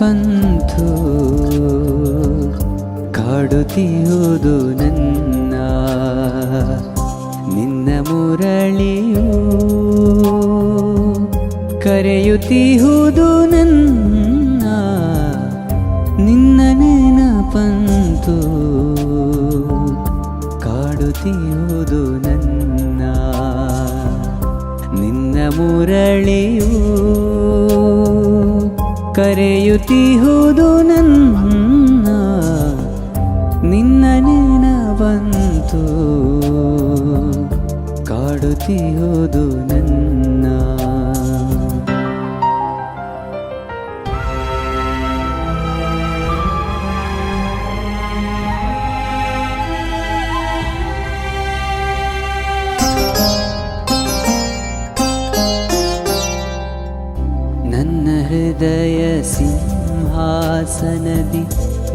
ನೆನಪಂತು ಕಾಡುತ್ತಿಯುವುದು ನನ್ನ. ನಿನ್ನ ಮುರಳಿಯು ಕರೆಯುತ್ತಿಹುದು ನನ್ನ. ನಿನ್ನ ನೆನಪಂತು ಕಾಡುತ್ತಿಯುವುದು ನನ್ನ. ನಿನ್ನ ಮುರಳಿಯು ಕರೆಯುತ್ತಿಹುದು ನನ್ನ ನಿನ್ನ ನೆನವಂತು ಕಾಡುತ್ತಿಹುದು ನನ್ನ.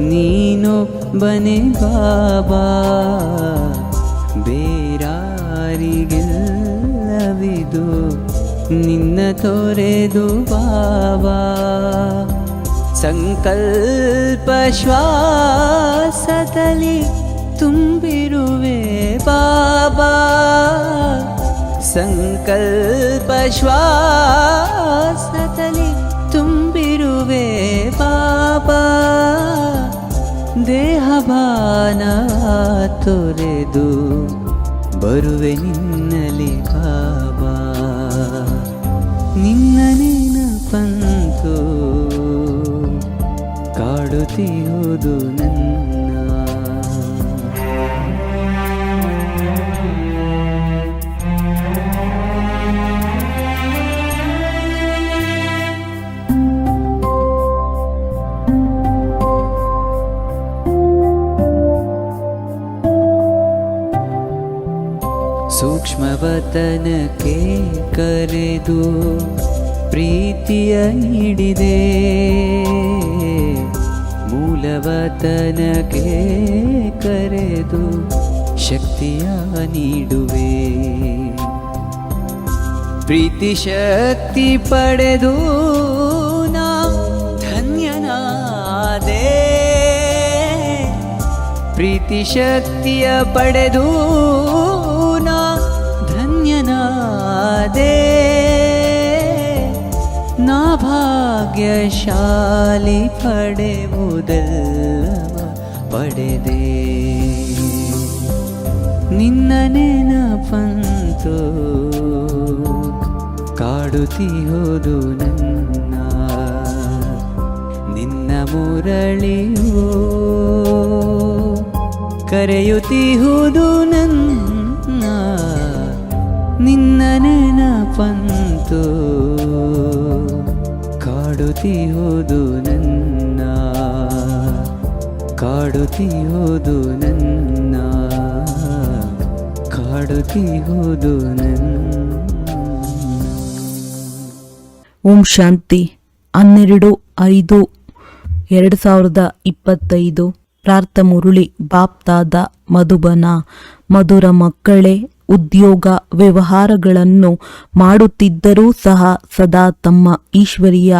ನೀನು ಬನೆ ಬಾಬಾ ಬೇರಾರಿಗೆಲ್ಲವಿದು ನಿನ್ನ ತೊರೆದು ಬಾಬಾ. ಸಂಕಲ್ಪ ಶ್ವಾಸದಲ್ಲಿ ತುಂಬಿರುವೆ ಬಾಬಾ. ಸಂಕಲ್ಪ ಶ್ವಾಸದಲ್ಲಿ ದೇಹಭಾನ ತೊರೆದು ಬರುವೆ ನಿನ್ನಲಿ ಸೂಕ್ಷ್ಮವತನಕ್ಕೆ ಕರೆದು ಪ್ರೀತಿಯ ನೀಡಿದೆ ಮೂಲವತನಕ್ಕೆ ಕರೆದು ಶಕ್ತಿಯ ನೀಡುವೆ. ಪ್ರೀತಿ ಶಕ್ತಿ ಪಡೆದು ನಾ ಪ್ರೀತಿ ಶಕ್ತಿಯ ಪಡೆದು ಧನ್ಯನಾದೆ ನಾಭಾಗ್ಯಶಾಲಿ ಭಾಗ್ಯಶಾಲಿ ಪಡೆಯುವುದೆಲ್ಲವ ಪಡೆದೆ. ನಿನ್ನ ನೆನಪಂತು ಕಾಡುತ್ತಿಹೋದು ನನ್ನ. ನಿನ್ನ ಮುರಳಿಯೋ ಕರೆಯುತ್ತಿಹುದು ನನ್ನ. ನಿನ್ನ ನೆನಪಂತು ಕಾಡುತ್ತಿಹುದು ನನ್ನ ಕಾಡುತ್ತಿಹುದು ನನ್ನ ಕಾಡುತ್ತಿಹುದು ನನ್ನ. ಓಂ ಶಾಂತಿ ಹನ್ನೆರಡು ಐದು ಎರಡು ಸಾವಿರದ ಇಪ್ಪತ್ತೈದು. ಪ್ರಾರ್ಥ ಮುರುಳಿ ಬಾಪ್ತಾದ ಮಧುಬನ ಮಧುರ ಮಕ್ಕಳೇ ಉದ್ಯೋಗ ವ್ಯವಹಾರಗಳನ್ನು ಮಾಡುತ್ತಿದ್ದರೂ ಸಹ ಸದಾ ತಮ್ಮ ಈಶ್ವರಿಯ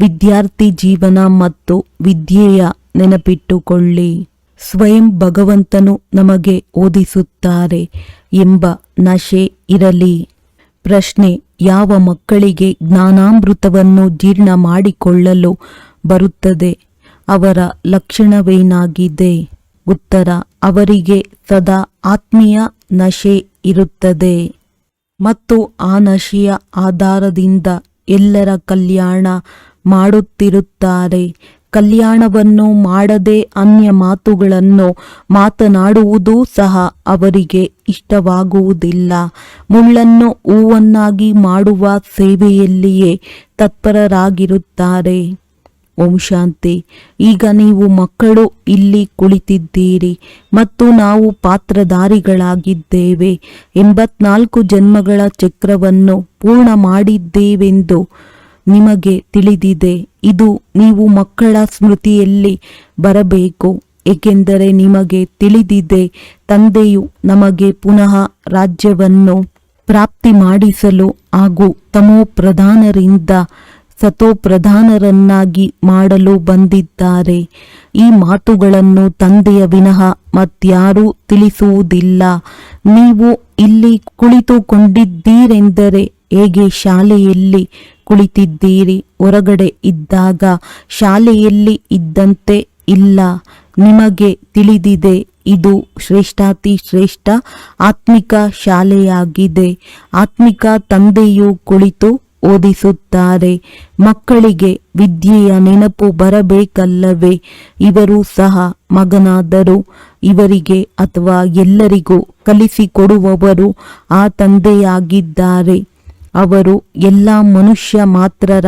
ವಿದ್ಯಾರ್ಥಿ ಜೀವನ ಮತ್ತು ವಿದ್ಯೆಯ ನೆನಪಿಟ್ಟುಕೊಳ್ಳಿ. ಸ್ವಯಂ ಭಗವಂತನು ನಮಗೆ ಓದಿಸುತ್ತಾರೆ ಎಂಬ ನಶೆ ಇರಲಿ. ಪ್ರಶ್ನೆ, ಯಾವ ಮಕ್ಕಳಿಗೆ ಜ್ಞಾನಾಮೃತವನ್ನು ಜೀರ್ಣ ಮಾಡಿಕೊಳ್ಳಲು ಬರುತ್ತದೆ? ಅವರ ಲಕ್ಷಣವೇನಾಗಿದೆ? ಉತ್ತರ, ಅವರಿಗೆ ಸದಾ ಆತ್ಮೀಯ ನಶೆ ಇರುತ್ತದೆ. ಮತ್ತು ಆ ನಶೆಯ ಆಧಾರದಿಂದ ಎಲ್ಲರ ಕಲ್ಯಾಣ ಮಾಡುತ್ತಿರುತ್ತಾರೆ. ಕಲ್ಯಾಣವನ್ನು ಮಾಡದೆ ಅನ್ಯ ಮಾತುಗಳನ್ನು ಮಾತನಾಡುವುದೂ ಸಹ ಅವರಿಗೆ ಇಷ್ಟವಾಗುವುದಿಲ್ಲ. ಮುಳ್ಳನ್ನು ಹೂವನ್ನಾಗಿ ಮಾಡುವ ಸೇವೆಯಲ್ಲಿಯೇ ತತ್ಪರರಾಗಿರುತ್ತಾರೆ. ಓಂ ಶಾಂತಿ. ಈಗ ನೀವು ಮಕ್ಕಳು ಇಲ್ಲಿ ಕುಳಿತಿದ್ದೀರಿ ಮತ್ತು ನಾವು ಪಾತ್ರಧಾರಿಗಳಾಗಿದ್ದೇವೆ. ಎಂಬತ್ನಾಲ್ಕು ಜನ್ಮಗಳ ಚಕ್ರವನ್ನು ಪೂರ್ಣ ಮಾಡಿದ್ದೇವೆಂದು ನಿಮಗೆ ತಿಳಿದಿದೆ. ಇದು ನೀವು ಮಕ್ಕಳ ಸ್ಮೃತಿಯಲ್ಲಿ ಬರಬೇಕು, ಏಕೆಂದರೆ ನಿಮಗೆ ತಿಳಿದಿದೆ, ತಂದೆಯು ನಮಗೆ ಪುನಃ ರಾಜ್ಯವನ್ನು ಪ್ರಾಪ್ತಿ ಮಾಡಿಸಲು ಹಾಗೂ ತಮೋ ಪ್ರಧಾನರಿಂದ ಸತೋಪ್ರಧಾನರನ್ನಾಗಿ ಮಾಡಲು ಬಂದಿದ್ದಾರೆ. ಈ ಮಾತುಗಳನ್ನು ತಂದೆಯ ವಿನಃ ಮತ್ಯಾರೂ ತಿಳಿಸುವುದಿಲ್ಲ. ನೀವು ಇಲ್ಲಿ ಕುಳಿತುಕೊಂಡಿದ್ದೀರೆಂದರೆ ಹೇಗೆ ಶಾಲೆಯಲ್ಲಿ ಕುಳಿತಿದ್ದೀರಿ? ಹೊರಗಡೆ ಇದ್ದಾಗ ಶಾಲೆಯಲ್ಲಿ ಇದ್ದಂತೆ ಇಲ್ಲ. ನಿಮಗೆ ತಿಳಿದಿದೆ, ಇದು ಶ್ರೇಷ್ಠಾತಿ ಶ್ರೇಷ್ಠ ಆತ್ಮಿಕ ಶಾಲೆಯಾಗಿದೆ. ಆತ್ಮಿಕ ತಂದೆಯು ಕುಳಿತು ಓದಿಸುತ್ತಾರೆ. ಮಕ್ಕಳಿಗೆ ವಿದ್ಯೆಯ ನೆನಪು ಬರಬೇಕಲ್ಲವೇ? ಇವರು ಸಹ ಮಗನಾದರು ಇವರಿಗೆ ಅಥವಾ ಎಲ್ಲರಿಗೂ ಕಲಿಸಿಕೊಡುವವರು ಆ ತಂದೆಯಾಗಿದ್ದಾರೆ. ಅವರು ಎಲ್ಲ ಮನುಷ್ಯ ಮಾತ್ರರ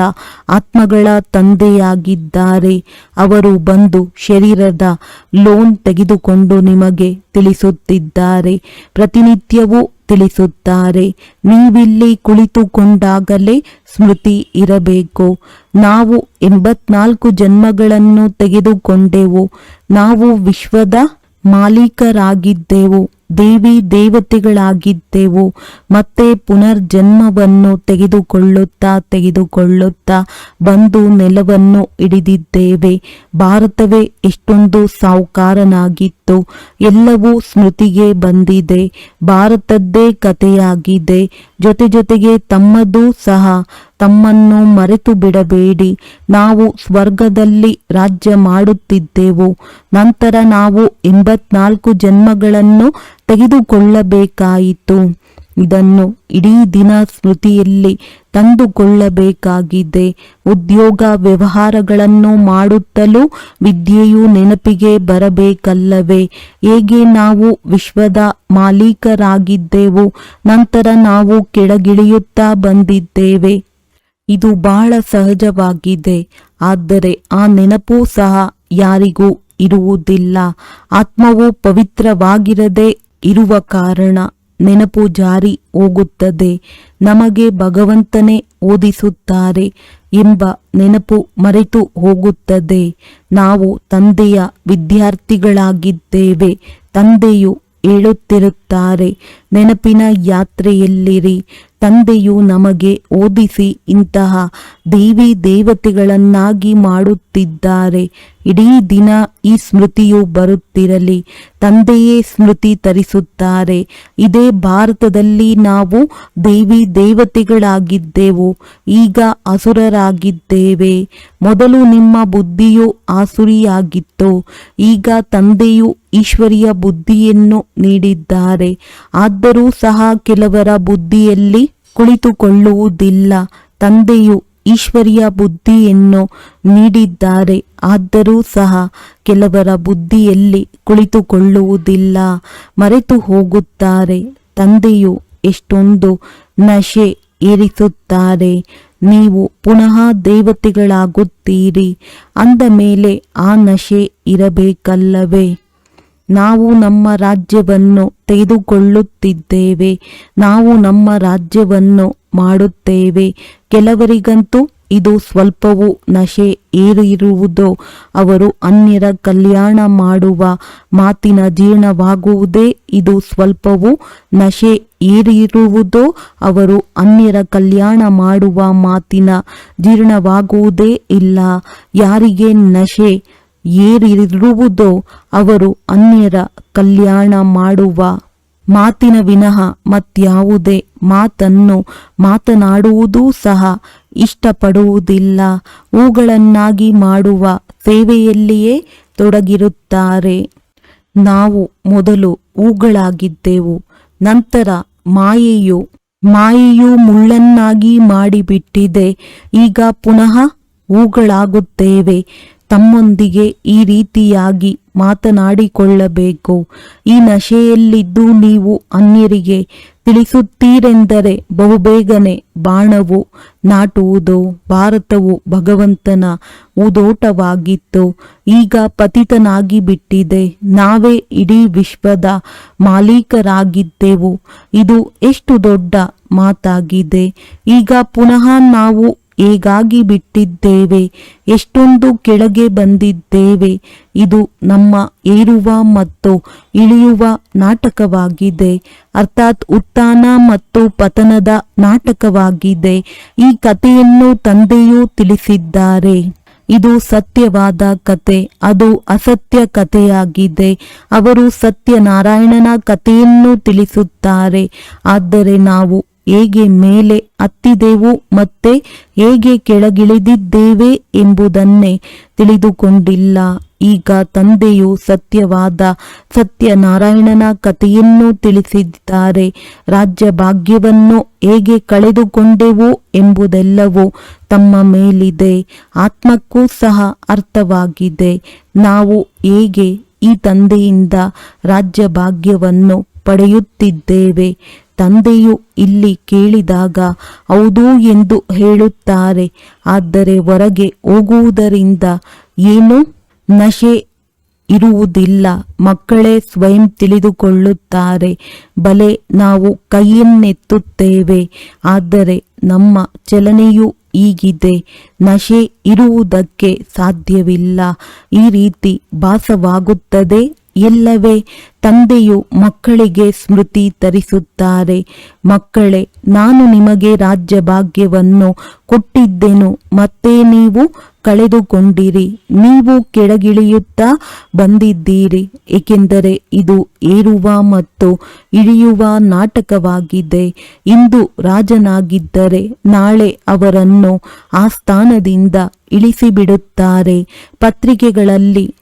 ಆತ್ಮಗಳ ತಂದೆಯಾಗಿದ್ದಾರೆ. ಅವರು ಬಂದು ಶರೀರದ ಲೋನ್ ತೆಗೆದುಕೊಂಡು ನಿಮಗೆ ತಿಳಿಸುತ್ತಿದ್ದಾರೆ. ಪ್ರತಿನಿತ್ಯವೂ ತಿಳಿಸುತ್ತಾರೆ. ನೀವಿಲ್ಲಿ ಕುಳಿತುಕೊಂಡಾಗಲೇ ಸ್ಮೃತಿ ಇರಬೇಕು. ನಾವು ಎಂಬತ್ನಾಲ್ಕು ಜನ್ಮಗಳನ್ನು ತೆಗೆದುಕೊಂಡೆವು. ನಾವು ವಿಶ್ವದ ಮಾಲೀಕರಾಗಿದ್ದೆವು. ದೇವಿ ದೇವತೆಗಳಾಗಿದ್ದೆವು. ಮತ್ತೆ ಪುನರ್ಜನ್ಮವನ್ನು ತೆಗೆದುಕೊಳ್ಳುತ್ತಾ ತೆಗೆದುಕೊಳ್ಳುತ್ತಾ ಬಂದು ನೆಲವನ್ನು ಹಿಡಿದಿದ್ದೇವೆ. ಭಾರತವೇ ಎಷ್ಟೊಂದು ಸಾಹುಕಾರನಾಗಿತ್ತು. ಎಲ್ಲವೂ ಸ್ಮೃತಿಗೆ ಬಂದಿದೆ. ಭಾರತದ್ದೇ ಕಥೆಯಾಗಿದೆ. ಜೊತೆ ಜೊತೆಗೆ ತಮ್ಮದೂ ಸಹ ತಮ್ಮನ್ನು ಮರೆತು ಬಿಡಬೇಡಿ. ನಾವು ಸ್ವರ್ಗದಲ್ಲಿ ರಾಜ್ಯ ಮಾಡುತ್ತಿದ್ದೆವು. ನಂತರ ನಾವು ಎಂಬತ್ನಾಲ್ಕು ಜನ್ಮಗಳನ್ನು ತೆಗೆದುಕೊಳ್ಳಬೇಕಾಯಿತು. ಇದನ್ನು ಇಡೀ ದಿನ ಸ್ಮೃತಿಯಲ್ಲಿ ತಂದುಕೊಳ್ಳಬೇಕಾಗಿದೆ. ಉದ್ಯೋಗ ವ್ಯವಹಾರಗಳನ್ನು ಮಾಡುತ್ತಲೂ ವಿದ್ಯೆಯು ನೆನಪಿಗೆ ಬರಬೇಕಲ್ಲವೇ? ಹೇಗೆ ನಾವು ವಿಶ್ವದ ಮಾಲೀಕರಾಗಿದ್ದೆವು? ನಂತರ ನಾವು ಕೆಳಗಿಳಿಯುತ್ತಾ ಬಂದಿದ್ದೇವೆ. ಇದು ಬಹಳ ಸಹಜವಾಗಿದೆ. ಆದರೆ ಆ ನೆನಪೂ ಸಹ ಯಾರಿಗೂ ಇರುವುದಿಲ್ಲ. ಆತ್ಮವು ಪವಿತ್ರವಾಗಿರದೆ ಇರುವ ಕಾರಣ ನೆನಪು ಜಾರಿ ಹೋಗುತ್ತದೆ. ನಮಗೆ ಭಗವಂತನೇ ಓದಿಸುತ್ತಾರೆ ಎಂಬ ನೆನಪು ಮರೆತು ಹೋಗುತ್ತದೆ. ನಾವು ತಂದೆಯ ವಿದ್ಯಾರ್ಥಿಗಳಾಗಿದ್ದೇವೆ. ತಂದೆಯು ಹೇಳುತ್ತಿರುತ್ತಾರೆ, ನೆನಪಿನ ಯಾತ್ರೆಯಲ್ಲಿರಿ. ತಂದೆಯು ನಮಗೆ ಓದಿಸಿ ಇಂತಹ ದೇವಿ ದೇವತೆಗಳನ್ನಾಗಿ ಮಾಡುತ್ತಿದ್ದಾರೆ. ಇಡೀ ದಿನ ಈ ಸ್ಮೃತಿಯು ಬರುತ್ತಿರಲಿ. ತಂದೆಯೇ ಸ್ಮೃತಿ ತರಿಸುತ್ತಾರೆ. ಇದೇ ಭಾರತದಲ್ಲಿ ನಾವು ದೇವಿ ದೇವತೆಗಳಾಗಿದ್ದೆವು. ಈಗ ಅಸುರರಾಗಿದ್ದೇವೆ. ಮೊದಲು ನಿಮ್ಮ ಬುದ್ಧಿಯು ಆಸುರಿಯಾಗಿತ್ತು. ಈಗ ತಂದೆಯು ಈಶ್ವರಿಯ ಬುದ್ಧಿಯನ್ನು ನೀಡಿದ್ದಾರೆ. ಆದರೂ ಸಹ ಕೆಲವರ ಬುದ್ಧಿಯಲ್ಲಿ ಕುಳಿತುಕೊಳ್ಳುವುದಿಲ್ಲ. ತಂದೆಯು ಈಶ್ವರಿಯ ಬುದ್ಧಿಯನ್ನು ನೀಡಿದ್ದಾರೆ. ಆದರೂ ಸಹ ಕೆಲವರ ಬುದ್ಧಿಯಲ್ಲಿ ಕುಳಿತುಕೊಳ್ಳುವುದಿಲ್ಲ. ಮರೆತು ಹೋಗುತ್ತಾರೆ. ತಂದೆಯು ಎಷ್ಟೊಂದು ನಶೆ ಏರಿಸುತ್ತಾರೆ. ನೀವು ಪುನಃ ದೇವತೆಗಳಾಗುತ್ತೀರಿ. ಅಂದ ಮೇಲೆ ಆ ನಶೆ ಇರಬೇಕಲ್ಲವೇ? ನಾವು ನಮ್ಮ ರಾಜ್ಯವನ್ನು ತೆಗೆದುಕೊಳ್ಳುತ್ತಿದ್ದೇವೆ. ನಾವು ನಮ್ಮ ರಾಜ್ಯವನ್ನು ಮಾಡುತ್ತೇವೆ. ಕೆಲವರಿಗಂತೂ ಇದು ಸ್ವಲ್ಪವೂ ನಶೆ ಏರಿರುವುದೋ, ಅವರು ಅನ್ಯರ ಕಲ್ಯಾಣ ಮಾಡುವ ಮಾತಿನ ಜೀರ್ಣವಾಗುವುದೇ ಇದು ಸ್ವಲ್ಪವೂ ನಶೆ ಏರಿರುವುದೋ, ಅವರು ಅನ್ಯರ ಕಲ್ಯಾಣ ಮಾಡುವ ಮಾತಿನ ಜೀರ್ಣವಾಗುವುದೇ ಇಲ್ಲ. ಯಾರಿಗೆ ನಶೆ ಏರಿರುವುದೋ ಅವರು ಅನ್ಯರ ಕಲ್ಯಾಣ ಮಾಡುವ ಮಾತಿನ ವಿನಃ ಮತ್ಯಾವುದೇ ಮಾತನ್ನು ಮಾತನಾಡುವುದೂ ಸಹ ಇಷ್ಟಪಡುವುದಿಲ್ಲ. ಹೂಗಳನ್ನಾಗಿ ಮಾಡುವ ಸೇವೆಯಲ್ಲಿಯೇ ತೊಡಗಿರುತ್ತಾರೆ. ನಾವು ಮೊದಲು ಹೂಗಳಾಗಿದ್ದೆವು, ನಂತರ ಮಾಯೆಯು ಮಾಯೆಯು ಮುಳ್ಳನ್ನಾಗಿ ಮಾಡಿಬಿಟ್ಟಿದೆ, ಈಗ ಪುನಃ ಹೂಗಳಾಗುತ್ತೇವೆ. ತಮ್ಮೊಂದಿಗೆ ಈ ರೀತಿಯಾಗಿ ಮಾತನಾಡಿಕೊಳ್ಳಬೇಕು. ಈ ನಶೆಯಲ್ಲಿದ್ದು ನೀವು ಅನ್ಯರಿಗೆ ತಿಳಿಸುತ್ತೀರೆಂದರೆ ಬಹುಬೇಗನೆ ಬಾಣವು ನಾಟುವುದು, ಭಾರತವು ಭಗವಂತನ ಉದೋಟವಾಗಿತ್ತು. ಈಗ ಪತಿತನಾಗಿ ಬಿಟ್ಟಿದೆ. ನಾವೇ ಇಡೀ ವಿಶ್ವದ ಮಾಲೀಕರಾಗಿದ್ದೆವು. ಇದು ಎಷ್ಟು ದೊಡ್ಡ ಮಾತಾಗಿದೆ. ಈಗ ಪುನಃ ನಾವು ಹೇಗಾಗಿ ಬಿಟ್ಟಿದ್ದೇವೆ. ಎಷ್ಟೊಂದು ಕೆಳಗೆ ಬಂದಿದ್ದೇವೆ. ಇದು ನಮ್ಮ ಏರುವ ಮತ್ತು ಇಳಿಯುವ ನಾಟಕವಾಗಿದೆ. ಅರ್ಥಾತ್ ಉತ್ಥಾನ ಮತ್ತು ಪತನದ ನಾಟಕವಾಗಿದೆ. ಈ ಕಥೆಯನ್ನು ತಂದೆಯೂ ತಿಳಿಸಿದ್ದಾರೆ. ಇದು ಸತ್ಯವಾದ ಕತೆ ಅದು ಅಸತ್ಯ ಕಥೆಯಾಗಿದೆ. ಅವರು ಸತ್ಯನಾರಾಯಣನ ಕಥೆಯನ್ನು ತಿಳಿಸುತ್ತಾರೆ. ಆದರೆ ನಾವು ಹೇಗೆ ಮೇಲೆ ಹತ್ತಿದೆವು ಮತ್ತೆ ಹೇಗೆ ಕೆಳಗಿಳಿದಿದ್ದೇವೆ ಎಂಬುದನ್ನೇ ತಿಳಿದುಕೊಂಡಿಲ್ಲ. ಈಗ ತಂದೆಯು ಸತ್ಯವಾದ ಸತ್ಯನಾರಾಯಣನ ಕಥೆಯನ್ನು ತಿಳಿಸಿದ್ದಾರೆ. ರಾಜ್ಯ ಭಾಗ್ಯವನ್ನು ಹೇಗೆ ಕಳೆದುಕೊಂಡೆವು ಎಂಬುದೆಲ್ಲವೂ ತಮ್ಮ ಮೇಲಿದೆ. ಆತ್ಮಕ್ಕೂ ಸಹ ಅರ್ಥವಾಗಿದೆ. ನಾವು ಹೇಗೆ ಈ ತಂದೆಯಿಂದ ರಾಜ್ಯ ಭಾಗ್ಯವನ್ನು ಪಡೆಯುತ್ತಿದ್ದೇವೆ? ತಂದೆಯು ಇಲ್ಲಿ ಕೇಳಿದಾಗ, ಹೌದು ಎಂದು ಹೇಳುತ್ತಾರೆ. ಆದರೆ ಹೊರಗೆ ಹೋಗುವುದರಿಂದ ಏನು? ನಶೆ ಇರುವುದಿಲ್ಲ. ಮಕ್ಕಳೇ ಸ್ವಯಂ ತಿಳಿದುಕೊಳ್ಳುತ್ತಾರೆ. ಬಲೆ ನಾವು ಕೈಯನ್ನೆತ್ತುತ್ತೇವೆ. ಆದರೆ ನಮ್ಮ ಚಲನೆಯು ಈಗಿದೆ ನಶೆ ಇರುವುದಕ್ಕೆ ಸಾಧ್ಯವಿಲ್ಲ. ಈ ರೀತಿ ಭಾಸವಾಗುತ್ತದೆ? ಎಲ್ಲವೇ ತಂದೆಯು ಮಕ್ಕಳಿಗೆ ಸ್ಮೃತಿ ತರಿಸುತ್ತಾರೆ. ಮಕ್ಕಳೇ, ನಾನು ನಿಮಗೆ ರಾಜ್ಯ ಭಾಗ್ಯವನ್ನು ಕೊಟ್ಟಿದ್ದೆನು, ಮತ್ತೆ ನೀವು ಕಳೆದುಕೊಂಡಿರಿ. ನೀವು ಕೆಳಗಿಳಿಯುತ್ತಾ ಬಂದಿದ್ದೀರಿ, ಏಕೆಂದರೆ ಇದು ಏರುವ ಮತ್ತು ಇಳಿಯುವ ನಾಟಕವಾಗಿದೆ. ಇಂದು ರಾಜನಾಗಿದ್ದರೆ ನಾಳೆ ಅವರನ್ನು ಆ ಸ್ಥಾನದಿಂದ ಇಳಿಸಿಬಿಡುತ್ತಾರೆ. ಪತ್ರಿಕೆಗಳಲ್ಲಿ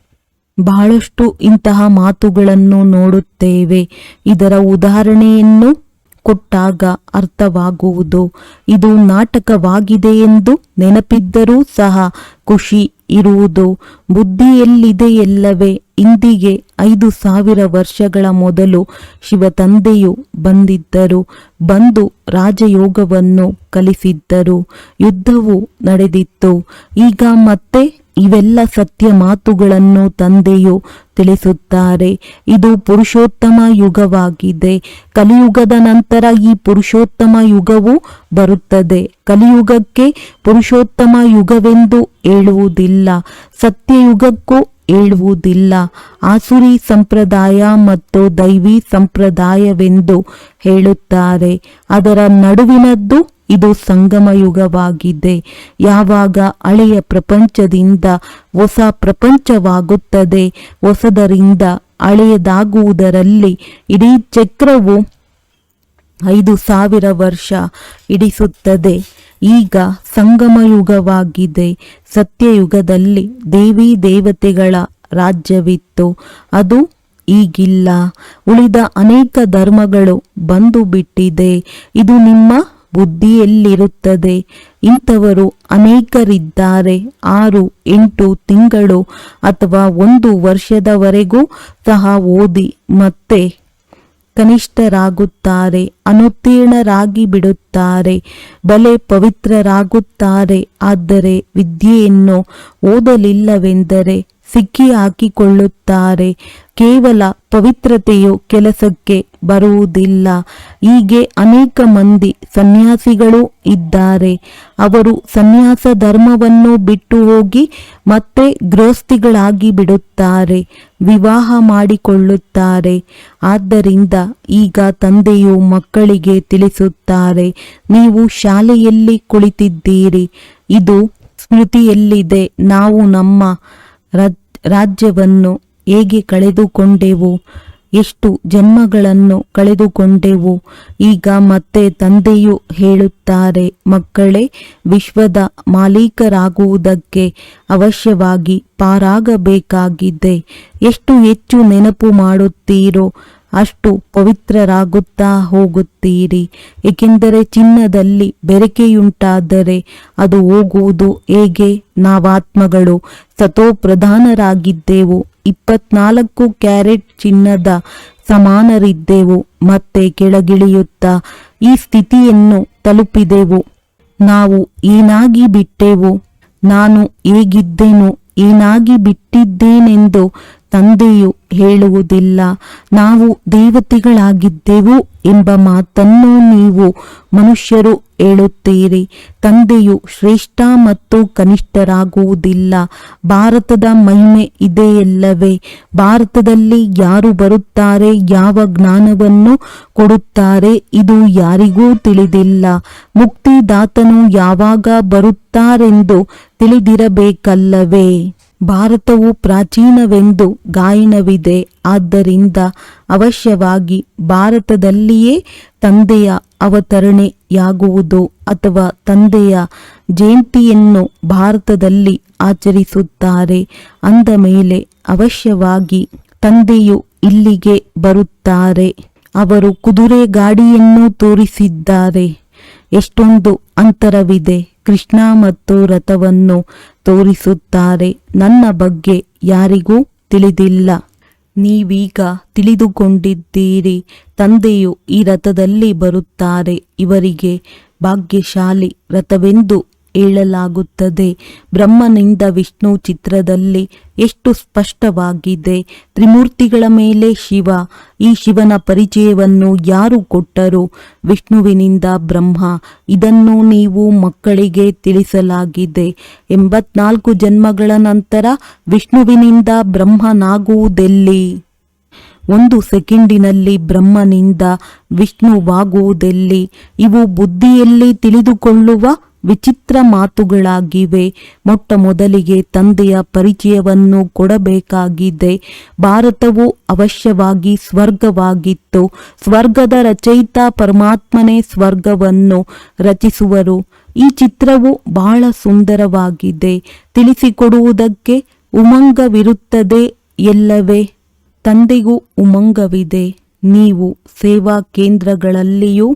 ಬಹಳಷ್ಟು ಇಂತಹ ಮಾತುಗಳನ್ನು ನೋಡುತ್ತೇವೆ. ಇದರ ಉದಾಹರಣೆಯನ್ನು ಕೊಟ್ಟಾಗ ಅರ್ಥವಾಗುವುದು. ಇದು ನಾಟಕವಾಗಿದೆ ಎಂದು ನೆನಪಿದ್ದರೂ ಸಹ ಖುಷಿ ಇರುವುದು. ಬುದ್ಧಿಯಲ್ಲಿದೆಯಲ್ಲವೇ ಇಂದಿಗೆ ಐದು ಸಾವಿರ ವರ್ಷಗಳ ಮೊದಲು ಶಿವತಂದೆಯು ಬಂದಿದ್ದರು. ಬಂದು ರಾಜಯೋಗವನ್ನು ಕಲಿಸಿದ್ದರು. ಯುದ್ಧವು ನಡೆದಿತ್ತು. ಈಗ ಮತ್ತೆ ಇವೆಲ್ಲ ಸತ್ಯ ಮಾತುಗಳನ್ನು ತಂದೆಯು ತಿಳಿಸುತ್ತಾರೆ. ಇದು ಪುರುಷೋತ್ತಮ ಯುಗವಾಗಿದೆ. ಕಲಿಯುಗದ ನಂತರ ಈ ಪುರುಷೋತ್ತಮ ಯುಗವು ಬರುತ್ತದೆ. ಕಲಿಯುಗಕ್ಕೆ ಪುರುಷೋತ್ತಮ ಯುಗವೆಂದು ಹೇಳುವುದಿಲ್ಲ. ಸತ್ಯಯುಗಕ್ಕೂ ಹೇಳುವುದಿಲ್ಲ. ಆಸುರಿ ಸಂಪ್ರದಾಯ ಮತ್ತು ದೈವಿ ಸಂಪ್ರದಾಯವೆಂದು ಹೇಳುತ್ತಾರೆ. ಅದರ ನಡುವಿನದ್ದು ಇದು ಸಂಗಮ ಯುಗವಾಗಿದೆ ಯಾವಾಗ ಹಳೆಯ ಪ್ರಪಂಚದಿಂದ ಹೊಸ ಪ್ರಪಂಚವಾಗುತ್ತದೆ, ಹೊಸದರಿಂದ ಹಳೆಯದಾಗುವುದರಲ್ಲಿ ಇಡೀ ಚಕ್ರವು ಐದು ಸಾವಿರ ವರ್ಷ ಇಡಿಸುತ್ತದೆ ಈಗ ಸಂಗಮ ಯುಗವಾಗಿದೆ ಸತ್ಯಯುಗದಲ್ಲಿ ದೇವಿ ದೇವತೆಗಳ ರಾಜ್ಯವಿತ್ತು. ಅದು ಈಗಿಲ್ಲ. ಉಳಿದ ಅನೇಕ ಧರ್ಮಗಳು ಬಂದು ಬಿಟ್ಟಿದೆ ಇದು ನಿಮ್ಮ ಬುದ್ಧಿಯಲ್ಲಿರುತ್ತದೆ. ಇಂಥವರು ಅನೇಕರಿದ್ದಾರೆ. ಆರು, ಎಂಟು ತಿಂಗಳು ಅಥವಾ ಒಂದು ವರ್ಷದವರೆಗೂ ಸಹ ಓದಿ ಮತ್ತೆ ಕನಿಷ್ಠರಾಗುತ್ತಾರೆ, ಅನುತ್ತೀರ್ಣರಾಗಿ ಬಿಡುತ್ತಾರೆ, ಬಲೆ ಪವಿತ್ರರಾಗುತ್ತಾರೆ. ಆದರೆ ವಿದ್ಯೆಯನ್ನು ಓದಲಿಲ್ಲವೆಂದರೆ ಸಿಕ್ಕಿ ಹಾಕಿಕೊಳ್ಳುತ್ತಾರೆ. ಕೇವಲ ಪವಿತ್ರತೆಯು ಕೆಲಸಕ್ಕೆ ಬರುವುದಿಲ್ಲ. ಹೀಗೆ ಅನೇಕ ಮಂದಿ ಸನ್ಯಾಸಿಗಳು ಇದ್ದಾರೆ. ಅವರು ಸನ್ಯಾಸ ಧರ್ಮವನ್ನು ಬಿಟ್ಟು ಹೋಗಿ ಮತ್ತೆ ಗೃಹಸ್ಥಿಗಳಾಗಿ ಬಿಡುತ್ತಾರೆ, ವಿವಾಹ ಮಾಡಿಕೊಳ್ಳುತ್ತಾರೆ. ಆದ್ದರಿಂದ ಈಗ ತಂದೆಯು ಮಕ್ಕಳಿಗೆ ತಿಳಿಸುತ್ತಾರೆ, ನೀವು ಶಾಲೆಯಲ್ಲಿ ಕುಳಿತಿದ್ದೀರಿ, ಇದು ಸ್ಮೃತಿಯಲ್ಲಿದೆ, ನಾವು ನಮ್ಮ ರಾಜ್- ರಾಜ್ಯವನ್ನು ಹೇಗೆ ಕಳೆದುಕೊಂಡೆವು? ಎಷ್ಟು ಜನ್ಮಗಳನ್ನು ಕಳೆದುಕೊಂಡೆವು? ಈಗ ಮತ್ತೆ ತಂದೆಯು ಹೇಳುತ್ತಾರೆ, ಮಕ್ಕಳೇ, ವಿಶ್ವದ ಮಾಲೀಕರಾಗುವುದಕ್ಕೆ ಅವಶ್ಯವಾಗಿ ಪಾರಾಗಬೇಕಾಗಿದೆ. ಎಷ್ಟು ಹೆಚ್ಚು ನೆನಪು ಮಾಡುತ್ತೀರೋ, ಅಷ್ಟು ಪವಿತ್ರರಾಗುತ್ತಾ ಹೋಗುತ್ತೀರಿ. ಏಕೆಂದರೆ ಚಿನ್ನದಲ್ಲಿ ಬೆರಕೆಯುಂಟಾದರೆ ಅದು ಹೋಗುವುದು ಹೇಗೆ? ನಾವಾತ್ಮಗಳು ಸತೋ ಪ್ರಧಾನರಾಗಿದ್ದೆವು ಇಪ್ಪತ್ನಾಲ್ಕು ಕ್ಯಾರೆಟ್ ಚಿನ್ನದ ಸಮಾನರಿದ್ದೆವು, ಮತ್ತೆ ಕೆಳಗಿಳಿಯುತ್ತಾ ಈ ಸ್ಥಿತಿಯನ್ನು ತಲುಪಿದೆವು. ನಾವು ಏನಾಗಿ ಬಿಟ್ಟೆವು? ನಾನು ಹೇಗಿದ್ದೆನು? ಏನಾಗಿ ಬಿಟ್ಟಿದ್ದೇನೆಂದು ತಂದೆಯು ಹೇಳುವುದಿಲ್ಲ, ನಾವು ದೇವತೆಗಳಾಗಿದ್ದೆವು ಎಂಬ ಮಾತನ್ನು ನೀವು ಮನುಷ್ಯರು ಹೇಳುತ್ತೀರಿ. ತಂದೆಯು ಶ್ರೇಷ್ಠ ಮತ್ತು ಕನಿಷ್ಠರಾಗುವುದಿಲ್ಲ. ಭಾರತದ ಮಹಿಮೆ ಇದೆಯಲ್ಲವೇ ಭಾರತದಲ್ಲಿ ಯಾರು ಬರುತ್ತಾರೆ, ಯಾವ ಜ್ಞಾನವನ್ನು ಕೊಡುತ್ತಾರೆ, ಇದು ಯಾರಿಗೂ ತಿಳಿದಿಲ್ಲ. ಮುಕ್ತಿದಾತನು ಯಾವಾಗ ಬರುತ್ತಾರೆಂದು ತಿಳಿದಿರಬೇಕಲ್ಲವೇ? ಭಾರತವು ಪ್ರಾಚೀನವೆಂದು ಗಾಯನವಿದೆ. ಆದ್ದರಿಂದ ಅವಶ್ಯವಾಗಿ ಭಾರತದಲ್ಲಿಯೇ ತಂದೆಯ ಅವತರಣೆಯಾಗುವುದು ಅಥವಾ ತಂದೆಯ ಜಯಂತಿಯನ್ನು ಭಾರತದಲ್ಲಿ ಆಚರಿಸುತ್ತಾರೆ. ಅಂದ ಮೇಲೆ ಅವಶ್ಯವಾಗಿ ತಂದೆಯು ಇಲ್ಲಿಗೆ ಬರುತ್ತಾರೆ. ಅವರು ಕುದುರೆ ಗಾಡಿಯನ್ನು ತೋರಿಸಿದ್ದಾರೆ. ಎಷ್ಟೊಂದು ಅಂತರವಿದೆ. ಕೃಷ್ಣ ಮತ್ತು ರಥವನ್ನು ತೋರಿಸುತ್ತಾರೆ. ನನ್ನ ಬಗ್ಗೆ ಯಾರಿಗೂ ತಿಳಿದಿಲ್ಲ. ನೀವೀಗ ತಿಳಿದುಕೊಂಡಿದ್ದೀರಿ. ತಂದೆಯು ಈ ರಥದಲ್ಲಿ ಬರುತ್ತಾರೆ. ಇವರಿಗೆ ಭಾಗ್ಯಶಾಲಿ ರಥವೆಂದು ಹೇಳಲಾಗುತ್ತದೆ ಬ್ರಹ್ಮನಿಂದ ವಿಷ್ಣು ಚಿತ್ರದಲ್ಲಿ ಎಷ್ಟು ಸ್ಪಷ್ಟವಾಗಿದೆ. ತ್ರಿಮೂರ್ತಿಗಳ ಮೇಲೆ ಶಿವ. ಈ ಶಿವನ ಪರಿಚಯವನ್ನು ಯಾರು ಕೊಟ್ಟರು? ವಿಷ್ಣುವಿನಿಂದ ಬ್ರಹ್ಮ. ಇದನ್ನು ನೀವು ಮಕ್ಕಳಿಗೆ ತಿಳಿಸಲಾಗಿದೆ. ಎಂಬತ್ನಾಲ್ಕು ಜನ್ಮಗಳ ನಂತರ ವಿಷ್ಣುವಿನಿಂದ ಬ್ರಹ್ಮನಾಗುವುದೆಲ್ಲಿ? ಒಂದು ಸೆಕೆಂಡಿನಲ್ಲಿ ಬ್ರಹ್ಮನಿಂದ ವಿಷ್ಣುವಾಗುವುದೆಲ್ಲಿ? ಇವು ಬುದ್ಧಿಯಲ್ಲಿ ತಿಳಿದುಕೊಳ್ಳುವ ವಿಚಿತ್ರ ಮಾತುಗಳಾಗಿವೆ. ಮೊಟ್ಟ ಮೊದಲಿಗೆ ತಂದೆಯ ಪರಿಚಯವನ್ನು ಕೊಡಬೇಕಾಗಿದೆ. ಭಾರತವು ಅವಶ್ಯವಾಗಿ ಸ್ವರ್ಗವಾಗಿತ್ತು. ಸ್ವರ್ಗದ ರಚಯಿತ ಪರಮಾತ್ಮನೇ ಸ್ವರ್ಗವನ್ನು ರಚಿಸುವರು. ಈ ಚಿತ್ರವು ಬಹಳ ಸುಂದರವಾಗಿದೆ. ತಿಳಿಸಿಕೊಡುವುದಕ್ಕೆ ಉಮಂಗವಿರುತ್ತದೆ ಎಲ್ಲವೇ? ತಂದೆಗೂ ಉಮಂಗವಿದೆ. ನೀವು ಸೇವಾ ಕೇಂದ್ರಗಳಲ್ಲಿಯೂ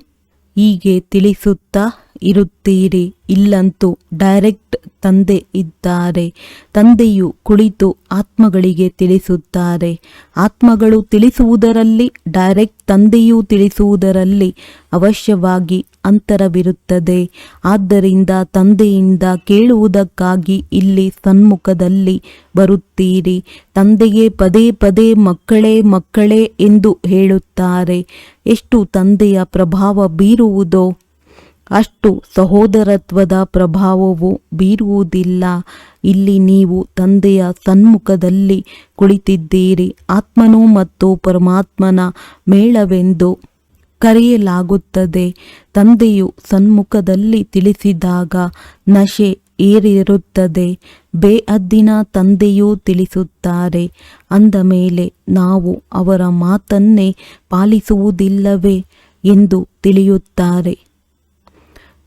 ಹೀಗೆ ತಿಳಿಸುತ್ತಾ ಇರುತ್ತೀರಿ. ಇಲ್ಲಂತೂ ಡೈರೆಕ್ಟ್ ತಂದೆ ಇದ್ದಾರೆ. ತಂದೆಯು ಕುಳಿತು ಆತ್ಮಗಳಿಗೆ ತಿಳಿಸುತ್ತಾರೆ. ಆತ್ಮಗಳು ತಿಳಿಸುವುದರಲ್ಲಿ, ಡೈರೆಕ್ಟ್ ತಂದೆಯು ತಿಳಿಸುವುದರಲ್ಲಿ ಅವಶ್ಯವಾಗಿ ಅಂತರವಿರುತ್ತದೆ. ಆದ್ದರಿಂದ ತಂದೆಯಿಂದ ಕೇಳುವುದಕ್ಕಾಗಿ ಇಲ್ಲಿ ಸನ್ಮುಖದಲ್ಲಿ ಬರುತ್ತೀರಿ. ತಂದೆಗೆ ಪದೇ ಪದೇ ಮಕ್ಕಳೇ ಮಕ್ಕಳೇ ಎಂದು ಹೇಳುತ್ತಾರೆ. ಎಷ್ಟು ತಂದೆಯ ಪ್ರಭಾವ ಬೀರುವುದೋ ಅಷ್ಟು ಸಹೋದರತ್ವದ ಪ್ರಭಾವವು ಬೀರುವುದಿಲ್ಲ. ಇಲ್ಲಿ ನೀವು ತಂದೆಯ ಸನ್ಮುಖದಲ್ಲಿ ಕುಳಿತಿದ್ದೀರಿ. ಆತ್ಮನು ಮತ್ತು ಪರಮಾತ್ಮನ ಮೇಳವೆಂದು ಕರೆಯಲಾಗುತ್ತದೆ. ತಂದೆಯು ಸನ್ಮುಖದಲ್ಲಿ ತಿಳಿಸಿದಾಗ ನಶೆ ಏರಿರುತ್ತದೆ. ಬೇಅದ್ದಿನ ತಂದೆಯೂ ತಿಳಿಸುತ್ತಾರೆ. ಅಂದ ಮೇಲೆ ನಾವು ಅವರ ಮಾತನ್ನೇ ಪಾಲಿಸುವುದಿಲ್ಲವೇ ಎಂದು ತಿಳಿಯುತ್ತಾರೆ.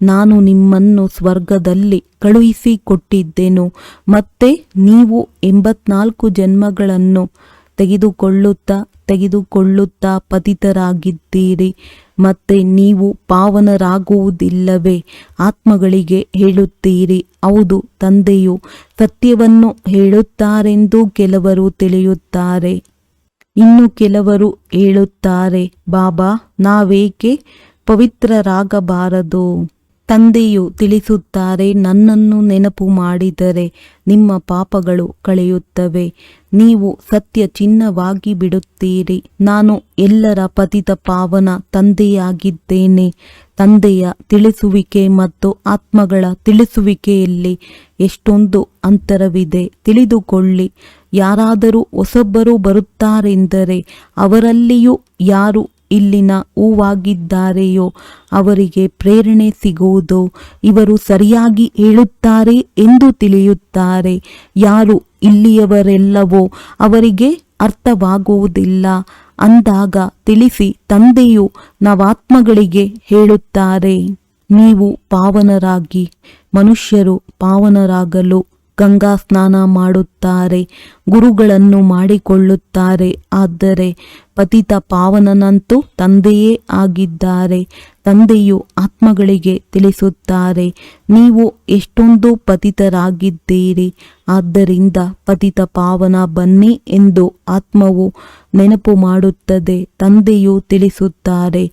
ನಾನು ನಿಮ್ಮನ್ನು ಸ್ವರ್ಗದಲ್ಲಿ ಕಳುಹಿಸಿಕೊಟ್ಟಿದ್ದೆನು. ಮತ್ತೆ ನೀವು ಎಂಬತ್ನಾಲ್ಕು ಜನ್ಮಗಳನ್ನು ತೆಗೆದುಕೊಳ್ಳುತ್ತಾ ತೆಗೆದುಕೊಳ್ಳುತ್ತಾ ಪತಿತರಾಗಿದ್ದೀರಿ. ಮತ್ತೆ ನೀವು ಪಾವನರಾಗುವುದಿಲ್ಲವೇ? ಆತ್ಮಗಳಿಗೆ ಹೇಳುತ್ತೀರಿ, ಹೌದು, ತಂದೆಯು ಸತ್ಯವನ್ನು ಹೇಳುತ್ತಾರೆಂದು ಕೆಲವರು ತಿಳಿಯುತ್ತಾರೆ. ಇನ್ನು ಕೆಲವರು ಹೇಳುತ್ತಾರೆ, ಬಾಬಾ, ನಾವೇಕೆ ಪವಿತ್ರರಾಗಬಾರದು? ತಂದೆಯು ತಿಳಿಸುತ್ತಾರೆ, ನನ್ನನ್ನು ನೆನಪು ಮಾಡಿದರೆ ನಿಮ್ಮ ಪಾಪಗಳು ಕಳೆಯುತ್ತವೆ. ನೀವು ಸತ್ಯ ಚಿನ್ನವಾಗಿ ಬಿಡುತ್ತೀರಿ. ನಾನು ಎಲ್ಲರ ಪತಿತ ಪಾವನ ತಂದೆಯಾಗಿದ್ದೇನೆ. ತಂದೆಯ ತಿಳಿಸುವಿಕೆ ಮತ್ತು ಆತ್ಮಗಳ ತಿಳಿಸುವಿಕೆಯಲ್ಲಿ ಎಷ್ಟೊಂದು ಅಂತರವಿದೆ. ತಿಳಿದುಕೊಳ್ಳಿ, ಯಾರಾದರೂ ಹೊಸಬ್ಬರು ಬರುತ್ತಾರೆಂದರೆ ಅವರಲ್ಲಿಯೂ ಯಾರು ಇಲ್ಲಿನ ಹೂವಾಗಿದ್ದಾರೆಯೋ, ಅವರಿಗೆ ಪ್ರೇರಣೆ ಸಿಗುವುದು, ಇವರು ಸರಿಯಾಗಿ ಹೇಳುತ್ತಾರೆ ಎಂದು ತಿಳಿಯುತ್ತಾರೆ. ಯಾರು ಇಲ್ಲಿಯವರೆಲ್ಲವೋ ಅವರಿಗೆ ಅರ್ಥವಾಗುವುದಿಲ್ಲ. ಅಂದಾಗ ತಿಳಿಸಿ ತಂದೆಯು ನವಾತ್ಮಗಳಿಗೆ ಹೇಳುತ್ತಾರೆ, ನೀವು ಪಾವನರಾಗಿ, ಮನುಷ್ಯರು ಪಾವನರಾಗಲು ಗಂಗಾ ಸ್ನಾನ ಮಾಡುತ್ತಾರೆ, ಗುರುಗಳನ್ನು ಮಾಡಿಕೊಳ್ಳುತ್ತಾರೆ. ಆದರೆ ಪತಿತ ಪಾವನನಂತೂ ತಂದೆಯೇ ಆಗಿದ್ದಾರೆ. ತಂದೆಯು ಆತ್ಮಗಳಿಗೆ ತಿಳಿಸುತ್ತಾರೆ. ನೀವು ಎಷ್ಟೊಂದು ಪತಿತರಾಗಿದ್ದೀರಿ. ಆದ್ದರಿಂದ ಪತಿತ ಪಾವನ ಬನ್ನಿ ಎಂದು ಆತ್ಮವು ನೆನಪು ಮಾಡುತ್ತದೆ. ತಂದೆಯು ತಿಳಿಸುತ್ತಾರೆ,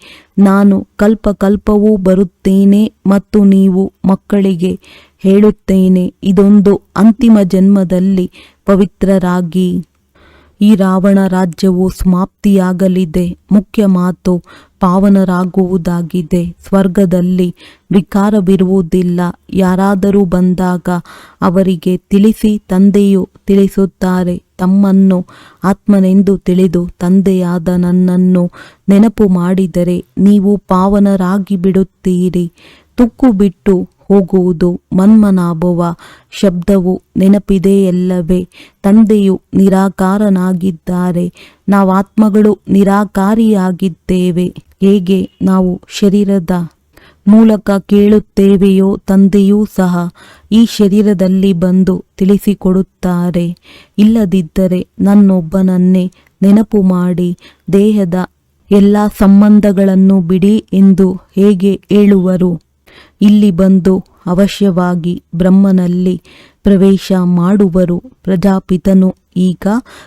ನಾನು ಕಲ್ಪ ಕಲ್ಪವೂ ಬರುತ್ತೇನೆ ಮತ್ತು ನೀವು ಮಕ್ಕಳಿಗೆ ಹೇಳುತ್ತೇನೆ, ಇದೊಂದು ಅಂತಿಮ ಜನ್ಮದಲ್ಲಿ ಪವಿತ್ರರಾಗಿ. ಈ ರಾವಣ ರಾಜ್ಯವು ಸಮಾಪ್ತಿಯಾಗಲಿದೆ. ಮುಖ್ಯ ಮಾತು, ಪಾವನರಾಗುವುದಾಗಿದೆ. ಸ್ವರ್ಗದಲ್ಲಿ ವಿಕಾರವಿರುವುದಿಲ್ಲ. ಯಾರಾದರೂ ಬಂದಾಗ ಅವರಿಗೆ ತಿಳಿಸಿ ತಂದೆಯು ತಿಳಿಸುತ್ತಾರೆ. ತಮ್ಮನ್ನು ಆತ್ಮನೆಂದು ತಿಳಿದು ತಂದೆಯಾದ ನನ್ನನ್ನು ನೆನಪು ಮಾಡಿದರೆ ನೀವು ಪಾವನರಾಗಿ ಬಿಡುತ್ತೀರಿ ತುಕ್ಕು ಬಿಟ್ಟು ಹೋಗುವುದು ಮನ್ಮನಾಭವ ಶಬ್ದವು ನೆನಪಿದೆಯಲ್ಲವೇ? ತಂದೆಯು ನಿರಾಕಾರನಾಗಿದ್ದಾರೆ. ನಾವಾತ್ಮಗಳು ನಿರಾಕಾರಿಯಾಗಿದ್ದೇವೆ. ಹೇಗೆ? ನಾವು ಶರೀರದ ಮೂಲಕ ಕೇಳುತ್ತೇವೆಯೋ ತಂದೆಯೂ ಸಹ ಈ ಶರೀರದಲ್ಲಿ ಬಂದು ತಿಳಿಸಿಕೊಡುತ್ತಾರೆ. ಇಲ್ಲದಿದ್ದರೆ ನನ್ನೊಬ್ಬನನ್ನೇ ನೆನಪು ಮಾಡಿ, ದೇಹದ ಎಲ್ಲ ಸಂಬಂಧಗಳನ್ನು ಬಿಡಿ ಎಂದು ಹೇಗೆ ಹೇಳುವರು? ಇಲ್ಲಿ ಬಂದು ಅವಶ್ಯವಾಗಿ ಬ್ರಹ್ಮನಲ್ಲಿ ಪ್ರವೇಶ ಮಾಡುವರು ಪ್ರಜಾಪಿತನು. ಈಗ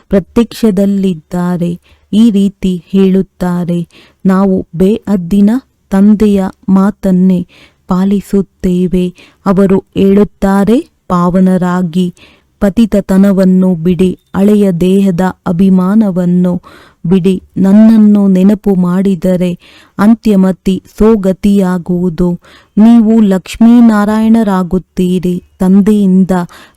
ಪ್ರತ್ಯಕ್ಷದಲ್ಲಿದ್ದಾರೆ. ಈ ರೀತಿ ಹೇಳುತ್ತಾರೆ. ನಾವು ಬೇಅದ್ದಿನ ತಂದೆಯ ಮಾತನ್ನೇ ಪಾಲಿಸುತ್ತೇವೆ. ಅವರು ಹೇಳುತ್ತಾರೆ, ಪಾವನರಾಗಿ ಪತಿತತನವನ್ನು ಬಿಡಿ, ಹಳೆಯ ದೇಹದ ಅಭಿಮಾನವನ್ನು ಬಿಡಿ, ನನ್ನನ್ನು ನೆನಪು ಮಾಡಿದರೆ ಅಂತ್ಯಮತಿ ಸೋಗತಿಯಾಗುವುದು ನೀವು ಲಕ್ಷ್ಮೀನಾರಾಯಣರಾಗುತ್ತೀರಿ, ತಂದೆಯಿಂದ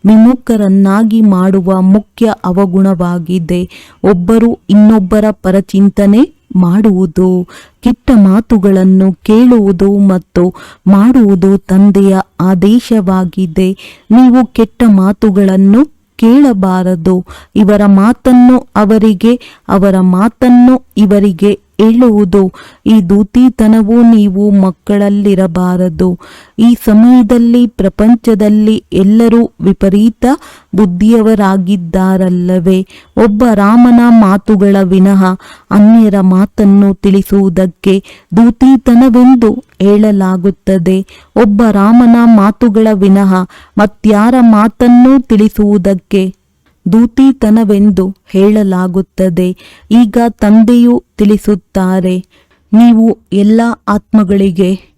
ವಿಮುಖರನ್ನಾಗಿ ಮಾಡುವ ಮುಖ್ಯ ಅವಗುಣವಾಗಿದೆ. ಒಬ್ಬರು ಇನ್ನೊಬ್ಬರ ಪರಚಿಂತನೆ ಮಾಡುವುದು, ಕೆಟ್ಟ ಮಾತುಗಳನ್ನು ಕೇಳುವುದು ಮತ್ತು ಮಾಡುವುದು ತಂದೆಯ ಆದೇಶವಾಗಿದೆ. ನೀವು ಕೆಟ್ಟ ಮಾತುಗಳನ್ನು ಕೇಳಬಾರದು. ಇವರ ಮಾತನ್ನು ಅವರಿಗೆ ಅವರ ಮಾತನ್ನು ಇವರಿಗೆ ಹೇಳುವುದು, ಈ ದೂತಿತನವು ನೀವು ಮಕ್ಕಳಲ್ಲಿರಬಾರದು. ಈ ಸಮಯದಲ್ಲಿ ಪ್ರಪಂಚದಲ್ಲಿ ಎಲ್ಲರೂ ವಿಪರೀತ ಬುದ್ಧಿಯವರಾಗಿದ್ದಾರಲ್ಲವೇ? ಒಬ್ಬ ರಾಮನ ಮಾತುಗಳ ವಿನಃ ಅನ್ಯರ ಮಾತನ್ನು ತಿಳಿಸುವುದಕ್ಕೆ ದೂತಿತನವೆಂದು ಹೇಳಲಾಗುತ್ತದೆ. ಒಬ್ಬ ರಾಮನ ಮಾತುಗಳ ವಿನಃ ಮತ್ಯಾರ ಮಾತನ್ನೂ ತಿಳಿಸುವುದಕ್ಕೆ ದೂತಿತನವೆಂದು ಹೇಳಲಾಗುತ್ತದೆ. ಈಗ ತಂದೆಯು ತಿಳಿಸುತ್ತಾರೆ, ನೀವು ಎಲ್ಲ ಆತ್ಮಗಳಿಗೆ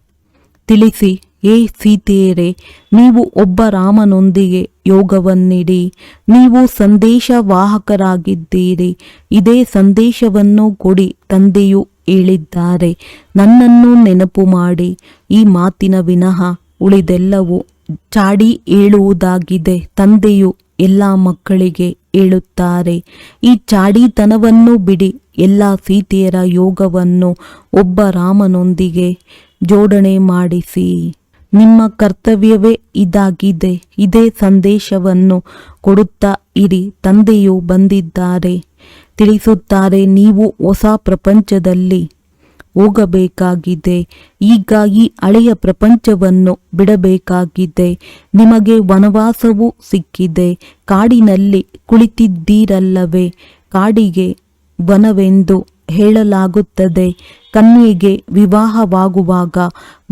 ತಿಳಿಸಿ, ಏ ಸೀತೆಯರೇ, ನೀವು ಒಬ್ಬ ರಾಮನೊಂದಿಗೆ ಯೋಗವನ್ನಿಡಿ, ನೀವು ಸಂದೇಶವಾಹಕರಾಗಿದ್ದೀರಿ, ಇದೇ ಸಂದೇಶವನ್ನು ಕೊಡಿ, ತಂದೆಯು ಹೇಳಿದ್ದಾರೆ. ನನ್ನನ್ನು ನೆನಪು ಮಾಡಿ ಈ ಮಾತಿನ ವಿನಃ ಉಳಿದೆಲ್ಲವೂ ಚಾಡಿ ಹೇಳುವುದಾಗಿದೆ ತಂದೆಯು ಎಲ್ಲ ಮಕ್ಕಳಿಗೆ ಹೇಳುತ್ತಾರೆ, ಈ ಚಾಡಿತನವನ್ನು ಬಿಡಿ, ಎಲ್ಲ ಸೀತೆಯರ ಯೋಗವನ್ನು ಒಬ್ಬ ರಾಮನೊಂದಿಗೆ ಜೋಡಣೆ ಮಾಡಿಸಿ. ನಿಮ್ಮ ಕರ್ತವ್ಯವೇ ಇದಾಗಿದೆ, ಇದೇ ಸಂದೇಶವನ್ನು ಕೊಡುತ್ತಾ ಇರಿ, ತಂದೆಯು ಬಂದಿದ್ದಾರೆ. ತಿಳಿಸುತ್ತಾರೆ, ನೀವು ಹೊಸ ಪ್ರಪಂಚದಲ್ಲಿ ಹೋಗಬೇಕಾಗಿದೆ. ಈಗ ಈ ಹಳೆಯ ಪ್ರಪಂಚವನ್ನು ಬಿಡಬೇಕಾಗಿದೆ. ನಿಮಗೆ ವನವಾಸವೂ ಸಿಕ್ಕಿದೆ. ಕಾಡಿನಲ್ಲಿ ಕುಳಿತಿದ್ದೀರಲ್ಲವೇ? ಕಾಡಿಗೆ ವನವೆಂದು ಹೇಳಲಾಗುತ್ತದೆ. ಕನ್ಯೆಗೆ ವಿವಾಹವಾಗುವಾಗ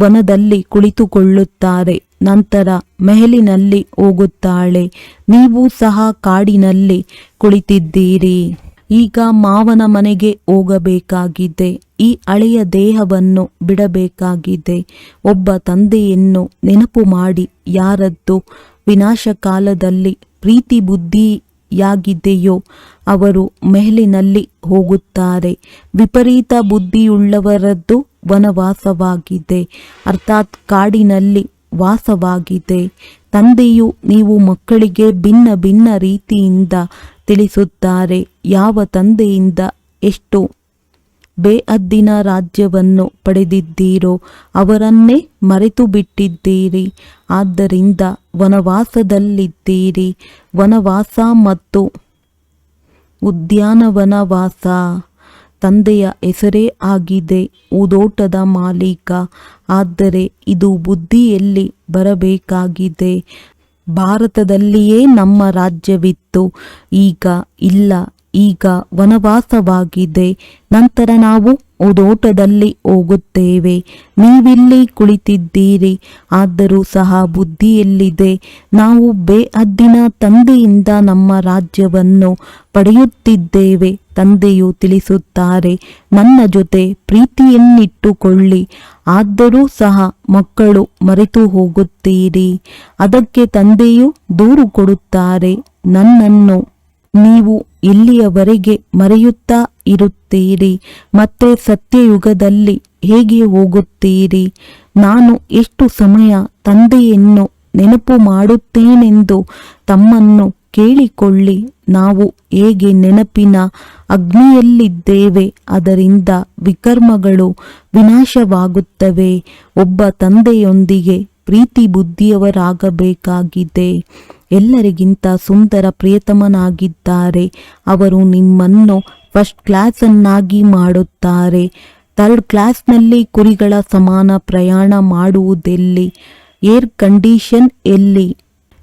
ವನದಲ್ಲಿ ಕುಳಿತುಕೊಳ್ಳುತ್ತಾರೆ. ನಂತರ ಮೆಹಲಿನಲ್ಲಿ ಹೋಗುತ್ತಾಳೆ. ನೀವು ಸಹ ಕಾಡಿನಲ್ಲಿ ಕುಳಿತಿದ್ದೀರಿ. ಈಗ ಮಾವನ ಮನೆಗೆ ಹೋಗಬೇಕಾಗಿದೆ. ಈ ಹಳೆಯ ದೇಹವನ್ನು ಬಿಡಬೇಕಾಗಿದೆ. ಒಬ್ಬ ತಂದೆಯನ್ನು ನೆನಪು ಮಾಡಿ, ಯಾರದ್ದು ವಿನಾಶಕಾಲದಲ್ಲಿ ಪ್ರೀತಿ ಬುದ್ಧಿಯಾಗಿದೆಯೋ ಅವರು ಮೆಹಲಿನಲ್ಲಿ ಹೋಗುತ್ತಾರೆ. ವಿಪರೀತ ಬುದ್ಧಿಯುಳ್ಳವರದ್ದು ವನವಾಸವಾಗಿದೆ. ಅರ್ಥಾತ್ ಕಾಡಿನಲ್ಲಿ ವಾಸವಾಗಿದೆ. ತಂದೆಯು ನೀವು ಮಕ್ಕಳಿಗೆ ಭಿನ್ನ ಭಿನ್ನ ರೀತಿಯಿಂದ ತಿಳಿಸುತ್ತಾರೆ. ಯಾವ ತಂದೆಯಿಂದ ಎಷ್ಟು ಬೇಅದ್ದಿನ ರಾಜ್ಯವನ್ನು ಪಡೆದಿದ್ದೀರೋ ಅವರನ್ನೇ ಮರೆತು ಬಿಟ್ಟಿದ್ದೀರಿ ಆದ್ದರಿಂದ ವನವಾಸದಲ್ಲಿದ್ದೀರಿ. ವನವಾಸ ಮತ್ತು ಉದ್ಯಾನವನವಾಸ. ತಂದೆಯ ಹೆಸರೇ ಆಗಿದೆ. ಊದೋಟದ ಮಾಲೀಕ. ಆದರೆ ಇದು ಬುದ್ಧಿಯಲ್ಲಿ ಬರಬೇಕಾಗಿದೆ. ಭಾರತದಲ್ಲಿಯೇ ನಮ್ಮ ರಾಜ್ಯವಿತ್ತು. ಈಗ ಇಲ್ಲ, ಈಗ ವನವಾಸವಾಗಿದೆ. ನಂತರ ನಾವು ಓದೋಟದಲ್ಲಿ ಹೋಗುತ್ತೇವೆ. ನೀವಿಲ್ಲಿ ಕುಳಿತಿದ್ದೀರಿ, ಆದರೂ ಸಹ ಬುದ್ಧಿಯಲ್ಲಿದೆ. ನಾವು ಬೇಅದ್ದಿನ ತಂದೆಯಿಂದ ನಮ್ಮ ರಾಜ್ಯವನ್ನು ಪಡೆಯುತ್ತಿದ್ದೇವೆ. ತಂದೆಯು ತಿಳಿಸುತ್ತಾರೆ, ನನ್ನ ಜೊತೆ ಪ್ರೀತಿಯನ್ನಿಟ್ಟುಕೊಳ್ಳಿ. ಆದರೂ ಸಹ ಮಕ್ಕಳು ಮರೆತು ಹೋಗುತ್ತೀರಿ ಅದಕ್ಕೆ ತಂದೆಯು ದೂರು ಕೊಡುತ್ತಾರೆ, ನನ್ನನ್ನು ನೀವು ಇಲ್ಲಿಯವರೆಗೆ ಮರೆಯುತ್ತಾ ಇರುತ್ತೀರಿ. ಮತ್ತೆ ಸತ್ಯಯುಗದಲ್ಲಿ ಹೇಗೆ ಹೋಗುತ್ತೀರಿ? ನಾನು ಎಷ್ಟು ಸಮಯ ತಂದೆಯನ್ನು ನೆನಪು ಮಾಡುತ್ತೇನೆಂದು ತಮ್ಮನ್ನು ಕೇಳಿಕೊಳ್ಳಿ, ನಾವು ಹೇಗೆ ನೆನಪಿನ ಅಗ್ನಿಯಲ್ಲಿದ್ದೇವೆ, ಅದರಿಂದ ವಿಕರ್ಮಗಳು ವಿನಾಶವಾಗುತ್ತವೆ. ಒಬ್ಬ ತಂದೆಯೊಂದಿಗೆ ಪ್ರೀತಿ ಬುದ್ಧಿಯವರಾಗಬೇಕಾಗಿದೆ. ಎಲ್ಲರಿಗಿಂತ ಸುಂದರ ಪ್ರಿಯತಮನಾಗಿದ್ದಾರೆ. ಅವರು ನಿಮ್ಮನ್ನು ಫಸ್ಟ್ ಕ್ಲಾಸನ್ನಾಗಿ ಮಾಡುತ್ತಾರೆ. ಥರ್ಡ್ ಕ್ಲಾಸ್ನಲ್ಲಿ ಕುರಿಗಳ ಸಮಾನ ಪ್ರಯಾಣ ಮಾಡುವುದೆಲ್ಲಿ? ಏರ್ ಕಂಡೀಷನ್ ಎಲ್ಲಿ?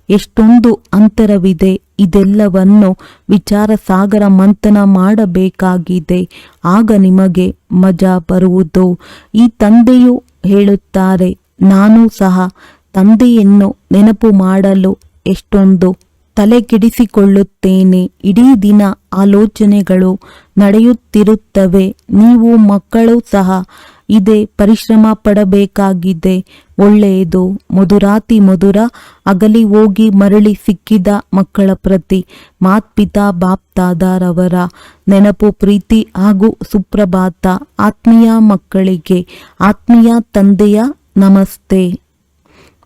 ಎಷ್ಟೊಂದು ಅಂತರವಿದೆ. ಇದೆಲ್ಲವನ್ನು ವಿಚಾರ ಸಾಗರ ಮಂಥನ ಮಾಡಬೇಕಾಗಿದೆ. ಆಗ ನಿಮಗೆ ಮಜಾ ಬರುವುದು. ಈ ತಂದೆಯು ಹೇಳುತ್ತಾರೆ, ನಾನು ಸಹ ತಂದೆಯನ್ನು ನೆನಪು ಮಾಡಲು ಎಷ್ಟೊಂದು ತಲೆ ಕೆಡಿಸಿಕೊಳ್ಳುತ್ತೇನೆ ಇಡೀ ದಿನ ಆಲೋಚನೆಗಳು ನಡೆಯುತ್ತಿರುತ್ತವೆ. ನೀವು ಮಕ್ಕಳು ಸಹ ಇದೇ ಪರಿಶ್ರಮ ಪಡಬೇಕಾಗಿದೆ. ಒಳ್ಳೆಯದು. ಮಧುರಾತಿ ಮಧುರ. ಅಗಲಿ ಹೋಗಿ ಮರಳಿ ಸಿಕ್ಕಿದ ಮಕ್ಕಳ ಪ್ರತಿ. ಮಾತ್ಪಿತಾ ಬಾಪ್ತಾದಾರವರ. ನೆನಪು, ಪ್ರೀತಿ ಹಾಗೂ ಸುಪ್ರಭಾತ. ಆತ್ಮೀಯ ಮಕ್ಕಳಿಗೆ. ಆತ್ಮೀಯ ತಂದೆಯ ನಮಸ್ತೆ.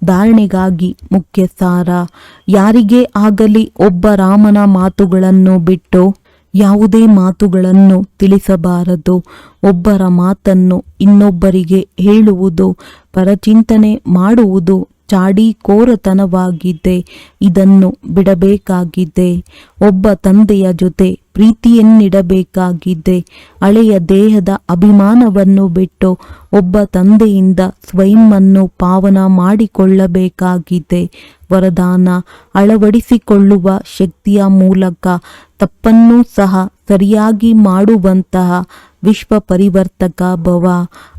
ಧಾರಣೆಗಾಗಿ ಮುಖ್ಯ ಸಾರ ಯಾರಿಗೆ ಆಗಲಿ ಒಬ್ಬ ರಾಮನ ಮಾತುಗಳನ್ನು ಬಿಟ್ಟು ಯಾವುದೇ ಮಾತುಗಳನ್ನು ತಿಳಿಸಬಾರದು. ಒಬ್ಬರ ಮಾತನ್ನು ಇನ್ನೊಬ್ಬರಿಗೆ ಹೇಳುವುದು, ಪರಚಿಂತನೆ ಮಾಡುವುದು ಚಾಡಿಕೋರತನವಾಗಿದೆ. ಇದನ್ನು ಬಿಡಬೇಕಾಗಿದೆ. ಒಬ್ಬ ತಂದೆಯ ಜೊತೆ ಪ್ರೀತಿಯನ್ನಿಡಬೇಕಾಗಿದೆ. ಹಳೆಯ ದೇಹದ ಅಭಿಮಾನವನ್ನು ಬಿಟ್ಟು ಒಬ್ಬ ತಂದೆಯಿಂದ ಸ್ವಯಂವನ್ನು ಪಾವನ ಮಾಡಿಕೊಳ್ಳಬೇಕಾಗಿದೆ. ವರದಾನ ಅಳವಡಿಸಿಕೊಳ್ಳುವ ಶಕ್ತಿಯ ಮೂಲಕ ತಪ್ಪನ್ನೂ ಸಹ ಸರಿಯಾಗಿ ಮಾಡುವಂತಹ ವಿಶ್ವ ಪರಿವರ್ತಕ ಭವ.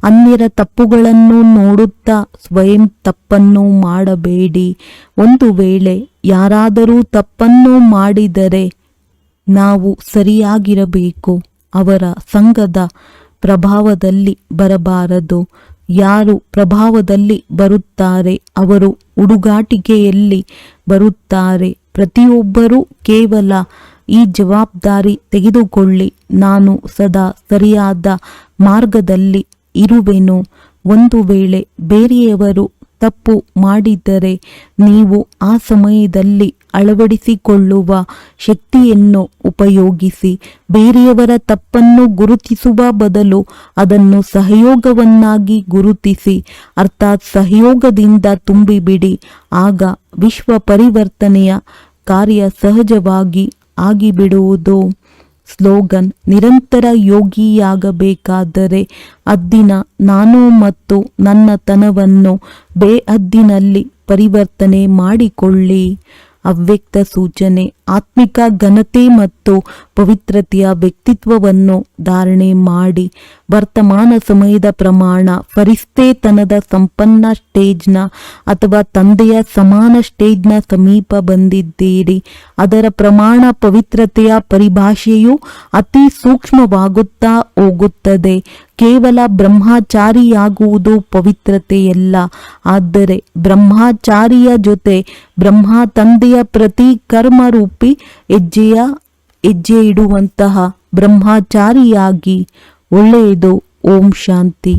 ಅನ್ಯರ ತಪ್ಪುಗಳನ್ನು ನೋಡುತ್ತಾ ಸ್ವಯಂ ತಪ್ಪನ್ನು ಮಾಡಬೇಡಿ. ಒಂದು ವೇಳೆ ಯಾರಾದರೂ ತಪ್ಪನ್ನು ಮಾಡಿದರೆ ನಾವು ಸರಿಯಾಗಿರಬೇಕು. ಅವರ ಸಂಘದ ಪ್ರಭಾವದಲ್ಲಿ ಬರಬಾರದು. ಯಾರು ಪ್ರಭಾವದಲ್ಲಿ ಬರುತ್ತಾರೆ, ಅವರು ಹುಡುಗಾಟಿಕೆಯಲ್ಲಿ ಬರುತ್ತಾರೆ. ಪ್ರತಿಯೊಬ್ಬರೂ ಕೇವಲ ಈ ಜವಾಬ್ದಾರಿ ತೆಗೆದುಕೊಳ್ಳಿ, ನಾನು ಸದಾ ಸರಿಯಾದ ಮಾರ್ಗದಲ್ಲಿ ಇರುವೆನು. ಒಂದು ವೇಳೆ ಬೇರೆಯವರು ತಪ್ಪು ಮಾಡಿದ್ದರೆ ನೀವು ಆ ಸಮಯದಲ್ಲಿ ಅಳವಡಿಸಿಕೊಳ್ಳುವ ಶಕ್ತಿಯನ್ನು ಉಪಯೋಗಿಸಿ ಬೇರೆಯವರ ತಪ್ಪನ್ನು ಗುರುತಿಸುವ ಬದಲು ಅದನ್ನು ಸಹಯೋಗವನ್ನಾಗಿ ಗುರುತಿಸಿ, ಅರ್ಥಾತ್ ಸಹಯೋಗದಿಂದ ತುಂಬಿಬಿಡಿ. ಆಗ ವಿಶ್ವ ಪರಿವರ್ತನೆಯ ಕಾರ್ಯ ಸಹಜವಾಗಿ ಆಗಿಬಿಡುವುದು. ಸ್ಲೋಗನ್ ನಿರಂತರ ಯೋಗಿಯಾಗಬೇಕಾದರೆ ಅದ್ದಿನ ನಾನು ಮತ್ತು ನನ್ನ ನನ್ನತನವನ್ನು ಬೇಅದ್ದಿನಲ್ಲಿ ಪರಿವರ್ತನೆ ಮಾಡಿಕೊಳ್ಳಿ. ಅವ್ಯಕ್ತ ಸೂಚನೆ ಆತ್ಮಿಕ ಘನತೆ ಮತ್ತು ಪವಿತ್ರತೆಯ ವ್ಯಕ್ತಿತ್ವವನ್ನು ಧಾರಣೆ ಮಾಡಿ ವರ್ತಮಾನ ಸಮಯದ ಪ್ರಮಾಣ ಪರಿಸ್ಥೇತನದ ಸಂಪನ್ನ ಸ್ಟೇಜ್ನ ಅಥವಾ ತಂದೆಯ ಸಮಾನ ಸ್ಟೇಜ್ನ ಸಮೀಪ ಬಂದಿದ್ದೀರಿ. ಅದರ ಪ್ರಮಾಣ ಪವಿತ್ರತೆಯ ಪರಿಭಾಷೆಯು ಅತಿ ಸೂಕ್ಷ್ಮವಾಗುತ್ತಾ ಹೋಗುತ್ತದೆ. ಕೇವಲ ಬ್ರಹ್ಮಚಾರಿಯಾಗುವುದು ಪವಿತ್ರತೆಯಲ್ಲ. ಆದರೆ ಬ್ರಹ್ಮಚಾರಿಯ ಜೊತೆ ಬ್ರಹ್ಮ ತಂದೆಯ ಪ್ರತಿ ಕರ್ಮರೂಪಿ ಹೆಜ್ಜೆಯ ಹೆಜ್ಜೆ ಇಡುವಂತಹ ಬ್ರಹ್ಮಚಾರಿಯಾಗಿ ಒಳ್ಳೆಯದು. ಓಂ ಶಾಂತಿ.